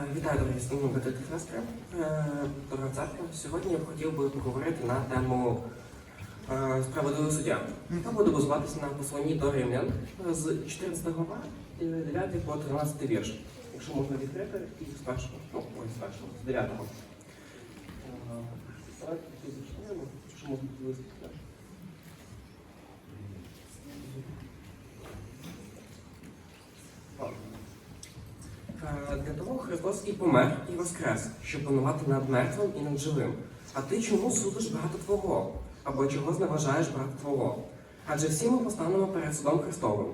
Е, Вітаю, брати та сестри. Е, Дорога церква. Сьогодні я хотів би поговорити на тему е, справедливого суддя. Я буду базуватися на посланні до римлян е, з 14 глава, е, 9 по 13 вірш. Якщо можна відкрити, і з першого, ну, ой, з першого, з 9. Е, Давайте тут зачнемо, якщо можна виступити. Для того Христос і помер, і воскрес, щоб панувати над мертвим і над живим. А ти чому судиш брата Твого? Або чого зневажаєш брата Твого? Адже всі ми постанемо перед судом Христовим.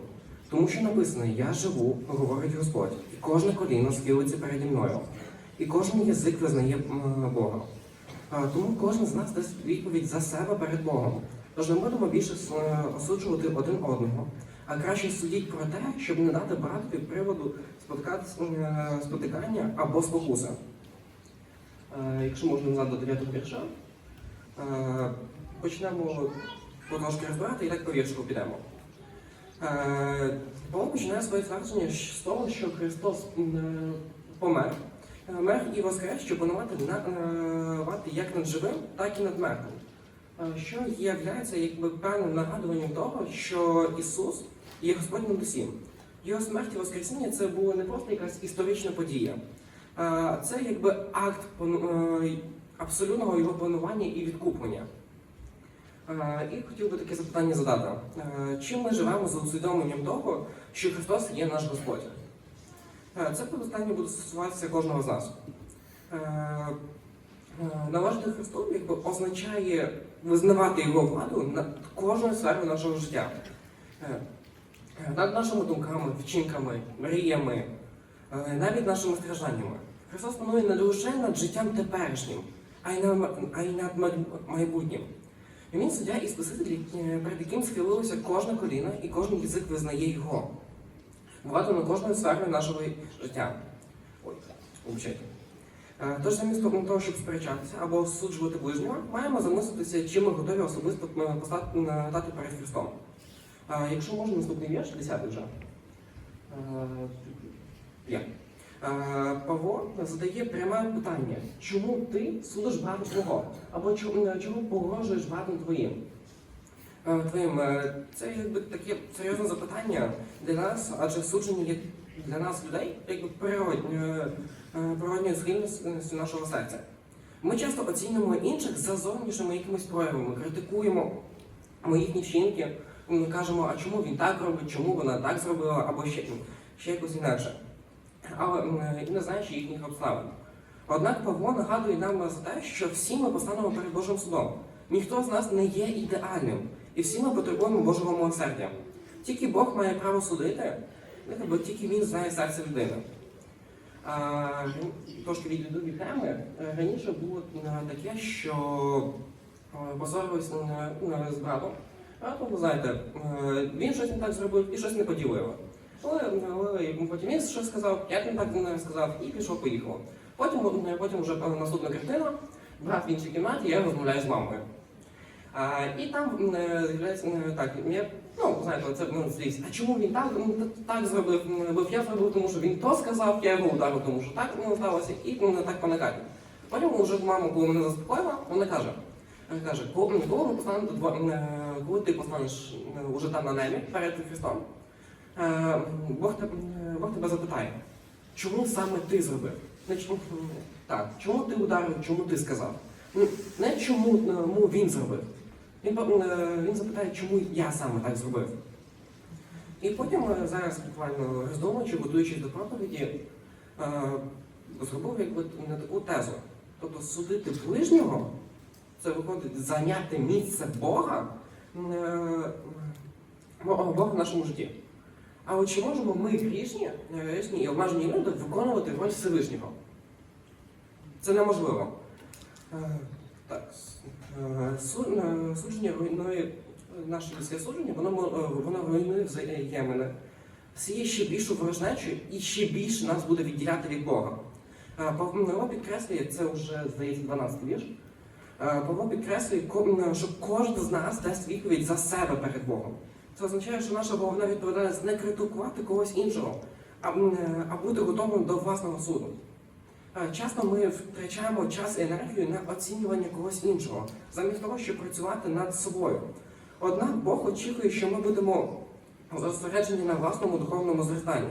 Тому що написано: Я живу, говорить Господь, і кожне коліно схилиться переді мною, і кожен язик визнає Бога. Тому кожен з нас дасть відповідь за себе перед Богом. Тож не будемо більше е, осуджувати один одного, а краще судіть про те, щоб не дати братові приводу е, спотикання або спокуси. Е, Якщо можна назад до 9 вірша, е, почнемо потрошки розбирати і так по підемо. Павло починає своє твердження з того, що Христос помер, мер і воскрес, щоб панувати як над живим, так і над мертвим. Що є якби певним нагадуванням того, що Ісус є Господь над усім. Його смерть і Воскресіння це була не просто якась історична подія, це якби акт е, абсолютного його панування і відкуплення. І хотів би таке запитання задати. Е, Чим ми живемо за усвідомленням того, що Христос є наш Господь? Е, Це питання буде стосуватися кожного з нас. Належати Христу якби, означає визнавати його владу над кожною сферою нашого життя. Над нашими думками, вчинками, мріями, е, навіть нашими стражданнями. Христос панує не лише над життям теперішнім, а й над, майбутнім. Він суддя і спаситель, е, перед яким схилилося кожне коліно і кожен язик визнає його. Владу на кожною сферою нашого життя. Ой, вибачайте. Е, Тож замість того, щоб сперечатися або осуджувати ближнього, маємо замислитися, чим ми готові особисто постати перед Христом. Е, Якщо можна, наступний вірш, 10 вже. Е, Є. Е, Павло задає пряме питання: чому ти судиш брата твого? Або чому, е, погрожуєш братом твоїм? Е, Твоїм е, це якби таке серйозне запитання для нас, адже судження є для нас людей якби природньою, е, природньою схильністю нашого серця. Ми часто оцінюємо інших за зовнішніми якимись проявами, критикуємо їхні вчинки, ми кажемо, а чому він так робить, чому вона так зробила, або ще, ще якось інакше. Але і не знаючи їхніх обставин. Однак Павло нагадує нам за те, що всі ми постанемо перед Божим судом. Ніхто з нас не є ідеальним, і всі ми потребуємо Божого милосердя. Тільки Бог має право судити, бо тільки він знає серце людини. А, трошки відійду від теми. Раніше було е, таке, що е, позорились е, е, з братом. А то, ви знаєте, е, він щось не так зробив і щось не поділило. Але, але потім він щось сказав, я не так не сказав, і пішов, поїхав. Потім, е, потім вже е, наступна картина, брат в іншій кімнаті, я розмовляю з мамою. А, і там так, я, ну, знаєте, це ну, злість. А чому він так, ну, так зробив? Бо я зробив, тому що він то сказав, я його ударив, тому що так ну, сталося, і ну, так поникає. Потім вже мама, коли мене заспокоїла, вона каже, каже, коли, коли, постанемо, дво- е, коли ти постанеш е, уже там на небі перед Христом, е, Бог, те- е, Бог тебе запитає, чому саме ти зробив? Не чому, так, чому ти ударив, чому ти сказав? Ну, Не чому він зробив. Він, він запитає, чому я саме так зробив. І потім зараз буквально роздумуючи, готуючись до проповіді, зробив якби не таку тезу. Тобто судити ближнього це виходить зайняти місце Бога, е, Бога в нашому житті. А от чи можемо ми грішні, е, і обмежені люди виконувати роль Всевишнього? Це неможливо. Е, Так, судження руйнує наше людське судження, воно, воно руйнує взаємини, сіє ще більшу ворожнечу і ще більше нас буде відділяти від Бога. Павло підкреслює, це вже здається 12 вірш. Е, Павло підкреслює, що кожен з нас дасть відповідь за себе перед Богом. Це означає, що наша головна відповідальність не критикувати когось іншого, а, е, а бути готовим до власного суду. Е, Часто ми втрачаємо час і енергію на оцінювання когось іншого, замість того, щоб працювати над собою. Однак Бог очікує, що ми будемо зосереджені на власному духовному зростанні.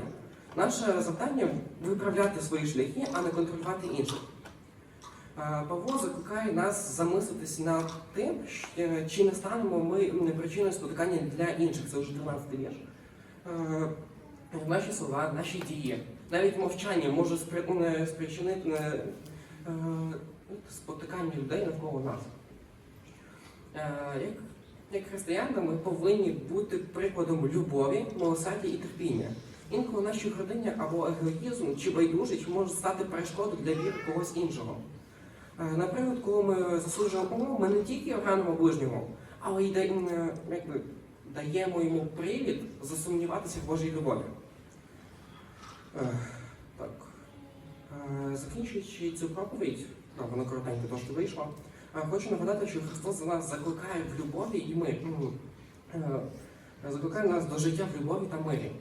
Наше завдання виправляти свої шляхи, а не контролювати інших. Е, Павло закликає нас замислитись над тим, чи не станемо ми причиною спотикання для інших. Це вже 13 вірш. Е, Наші слова, наші дії, навіть мовчання може спричинити е, е, спотикання людей навколо нас. Е, Як, як християни ми повинні бути прикладом любові, милосердя і терпіння. Інколи нашій родині або егоїзм чи байдужість може стати перешкодою для віри когось іншого. Е, Наприклад, коли ми засуджуємо умов, ми не тільки ранимо ближнього, але й е, якби, даємо йому привід засумніватися в Божій любові. Е, Так. Закінчуючи цю проповідь, вона коротенько трошки вийшла. Хочу нагадати, що Христос за нас закликає в любові, і ми закликає нас до життя в любові та мирі.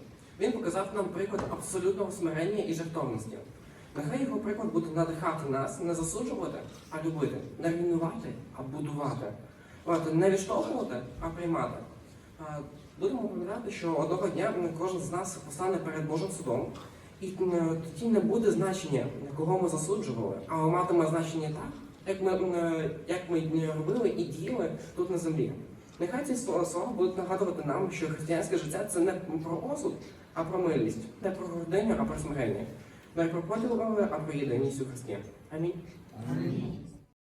Він показав нам приклад абсолютного смирення і жертовності. Нехай його приклад буде надихати нас не засуджувати, а любити, не руйнувати, а будувати. Не відштовхувати, а приймати. Будемо пам'ятати, що одного дня кожен з нас постане перед Божим судом, і тоді не буде значення, кого ми засуджували, а матиме значення так, як ми, як ми робили і діяли тут на землі. Нехай ці слова будуть нагадувати нам, що християнське життя це не про осуд, а про милість, не про гординю, а про смирення, не про поділ, а про єдиність у Христі. Амінь. Амінь.